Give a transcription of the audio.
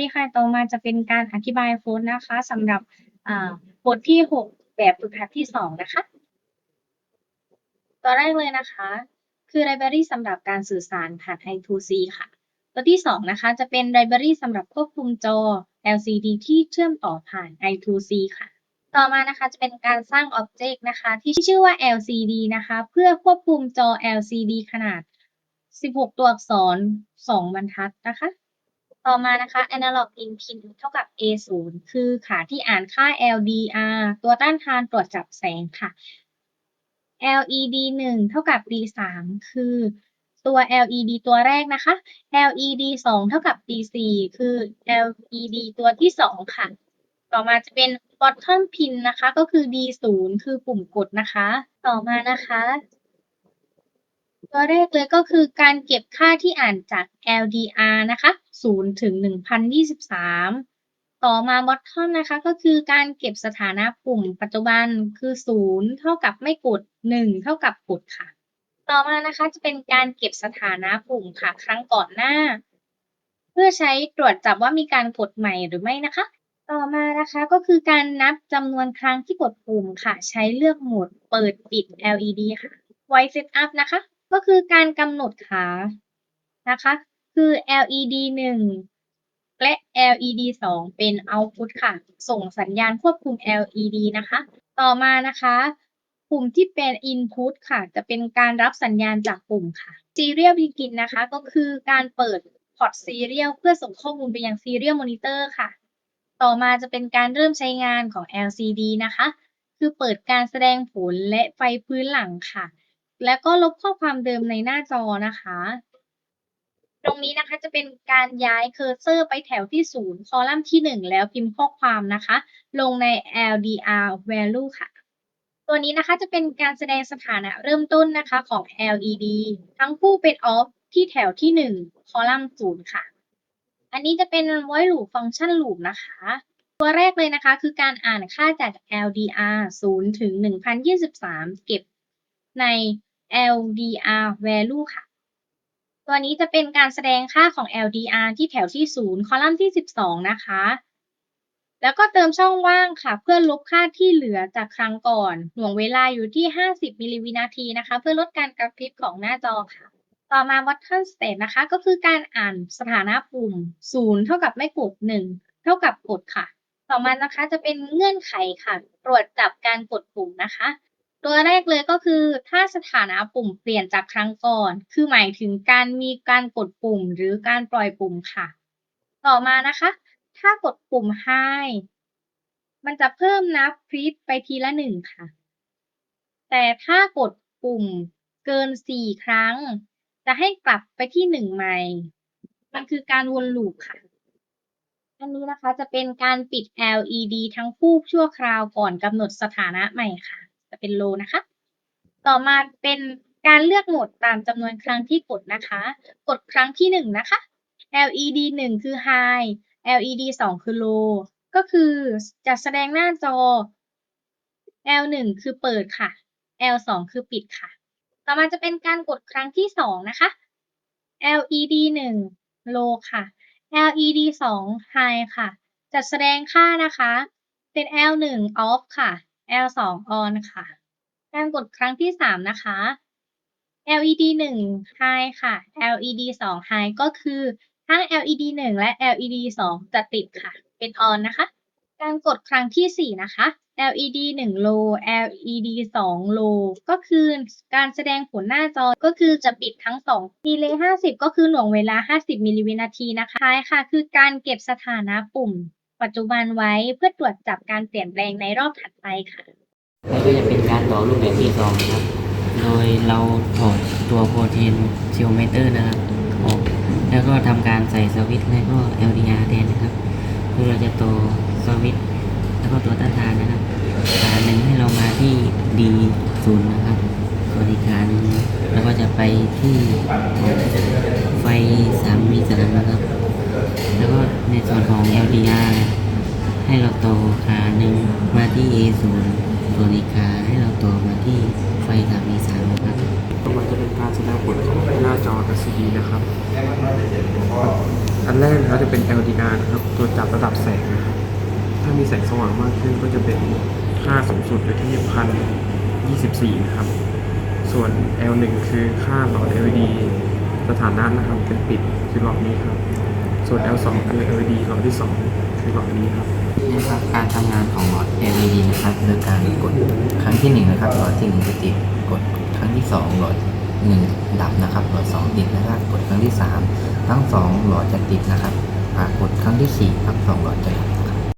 ดีค่ะ ต่อมาจะเป็นการอธิบายโค้ดนะคะสำหรับบทที่ 6 แบบฝึกหัดที่ 2 นะคะ ตัวแรกเลยนะคะ คือ Library สำหรับการสื่อสารผ่าน I2C ค่ะ ตัวที่ 2 นะคะ จะเป็น Library สำหรับควบคุมจอ LCD ที่เชื่อมต่อผ่าน I2C ค่ะ ต่อมานะคะจะเป็นการสร้าง Object นะคะ ที่ชื่อว่า LCD นะคะ เพื่อควบคุมจอ LCD ขนาด 16 ตัวอักษร 2 บรรทัดนะคะ ต่อมานะคะ analog in pin เท่ากับ A0 คือขาที่อ่านค่า LDR ตัวต้านทานตรวจจับแสงค่ะ LED 1 เท่ากับ D3 คือตัว LED ตัวแรกนะคะ LED 2 เท่ากับ D4 คือ LED ตัวที่ 2 ค่ะ ต่อมาจะเป็น bottom pin นะคะ ก็คือ D0 คือปุ่มกดนะคะ ต่อมานะคะ ตัวแรกเลยก็คือการเก็บค่าที่อ่านจาก LDR นะคะ 0ถึง1023 ต่อมา bottom นะคะ ก็คือการเก็บสถานะปุ่มปัจจุบันคือ 0 เท่ากับไม่กด 1 เท่ากับกดค่ะ ต่อมานะคะจะเป็นการเก็บสถานะปุ่มค่ะ ครั้งก่อนหน้า เพื่อใช้ตรวจจับว่ามีการกดใหม่หรือไม่นะคะ ต่อมานะคะก็คือการนับจำนวนครั้งที่กดปุ่มค่ะ ใช้เลือกโหมดเปิดปิด LED ค่ะ White Setup นะคะ ก็คือการกำหนดขานะคะ คือ LED 1 และ LED 2 เป็น Output ค่ะ ส่งสัญญาณควบคุม LED นะคะ ต่อมานะคะปุ่มที่เป็น Input ค่ะ จะเป็นการรับสัญญาณจากปุ่มค่ะ Serial Begin นะคะ ก็คือการเปิดพอร์ต Serial เพื่อส่งข้อมูลไปยัง Serial Monitor ค่ะ ต่อมาจะเป็นการเริ่มใช้งานของ LCD นะคะ คือเปิดการแสดงผลและไฟพื้นหลังค่ะ แล้วก็ลบข้อความเดิมในหน้าจอนะคะ ตรงนี้นะคะจะเป็นการย้ายเคอร์เซอร์ไปแถวที่0คอลัมน์ที่ 1 แล้วพิมพ์ข้อความนะคะ ลงใน LDR value ค่ะ ตัวนี้นะคะจะเป็นการแสดงสถานะเริ่มต้นนะคะของ LED ทั้งคู่เป็น off ที่แถวที่ 1 คอลัมน์0ค่ะ อันนี้จะเป็น void loop function loop นะคะ ตัวแรกเลยนะคะคือการอ่านค่าจาก LDR 0 ถึง 1023 เก็บใน LDR value ค่ะ ตัวนี้จะเป็นการแสดงค่าของ LDR ที่แถวที่ 0 คอลัมน์ที่ 12 นะคะ แล้วก็เติมช่องว่างค่ะ เพื่อลบค่าที่เหลือจากครั้งก่อน หน่วงเวลาอยู่ที่ 50 มิลลิวินาทีนะคะ เพื่อลดการกระพริบของหน้าจอค่ะ ต่อมา button state นะคะ ก็คือการอ่านสถานะปุ่ม 0 เท่ากับไม่กด 1 เท่ากับกดค่ะ ต่อมานะคะจะเป็นเงื่อนไขค่ะ ตรวจจับการกดปุ่มนะคะ ตัวแรกเลยก็คือถ้าสถานะปุ่มเปลี่ยนจากครั้งก่อน คือหมายถึงการมีการกดปุ่มหรือการปล่อยปุ่มค่ะ ต่อมานะคะ ถ้ากดปุ่ม high มันจะเพิ่มนับพริบไปทีละหนึ่งค่ะ แต่ถ้ากดปุ่มเกิน4ครั้ง จะให้กลับไปที่1ใหม่ มันคือการวนลูปค่ะ อันนี้นะคะจะเป็นการปิด LED ทั้งคู่ชั่วคราวก่อนกำหนดสถานะใหม่ค่ะ จะเป็น low นะคะ ต่อมาเป็นการเลือกโหมดตามจำนวนครั้งที่กดนะคะ กดครั้งที่1นะคะ LED 1 คือ high LED 2 คือ low ก็คือจะแสดงหน้าจอ L 1 คือเปิดค่ะ L 2 คือปิดค่ะ ต่อมาจะเป็นการกดครั้งที่2นะคะ LED 1 low ค่ะ LED 2 high ค่ะ จะแสดงค่านะคะ เป็น L 1 off ค่ะ L 2 on ค่ะ การกดครั้งที่ 3 นะคะ LED 1 high ค่ะ LED 2 high ก็คือทั้ง LED 1 และ LED 2 จะติดค่ะ เป็น on นะคะ การกดครั้งที่ 4 นะคะ LED 1 low LED 2 low ก็คือการแสดงผลหน้าจอก็คือจะปิดทั้ง 2 delay 50 ก็คือหน่วงเวลา 50 มิลลิวินาทีนะคะท้ายค่ะ คือการเก็บสถานะปุ่ม ปัจจุบันไว้เพื่อตรวจจับการเปลี่ยนแปลงในรอบถัดไปค่ะแล้วก็จะเป็นการต่อรูปแบบที่สองนะครับ โดยเราถอดตัวโปรตีนซิลเมเตอร์นะครับออกแล้วก็ทำการใส่สวิตช์และก็ LDR แทนนะครับ คือเราจะต่อสวิตช์แล้วก็ตัวต้านทานนะครับขาหนึ่งให้เรามาที่ D ศูนย์นะครับ ส่วนอีกขาหนึ่งแล้วก็จะไปที่ไฟสามมีสามนะครับ แล้วก็ในส่วนของ LDR ให้เราต่อขาหนึ่งมาที่ A ศูนย์ส่วนอีกขาให้เราต่อมาที่ไฟสามมีสามนะครับต่อมาจะเป็นการแสดงผลของหน้าจอ LCD นะครับ อันแรกนะครับจะเป็น LDR นะครับ ตัวจับระดับแสงนะครับ ถ้ามีแสงสว่างมากขึ้นก็จะเป็นค่าสูงสุดอยู่ที่พันยี่สิบสี่นะครับ ส่วน L1 คือค่าหลอด LED สถานะนะครับเป็นปิดคือหลอดนี้ครับ ส่วน L2 คือ LED หลอดที่ 2 คือหลอดนี้ครับ นะครับการทำงานของหลอด LED นะครับโดยการกดครั้งที่หนึ่งนะครับหลอดที่หนึ่งจะติดกดครั้งที่สองหลอดหนึ่งดับนะครับ หลอดสองติดนะครับกดครั้งที่สามทั้งสองหลอดจะติดนะครับอ่ากดครั้งที่สี่ครับสองหลอดจะดับ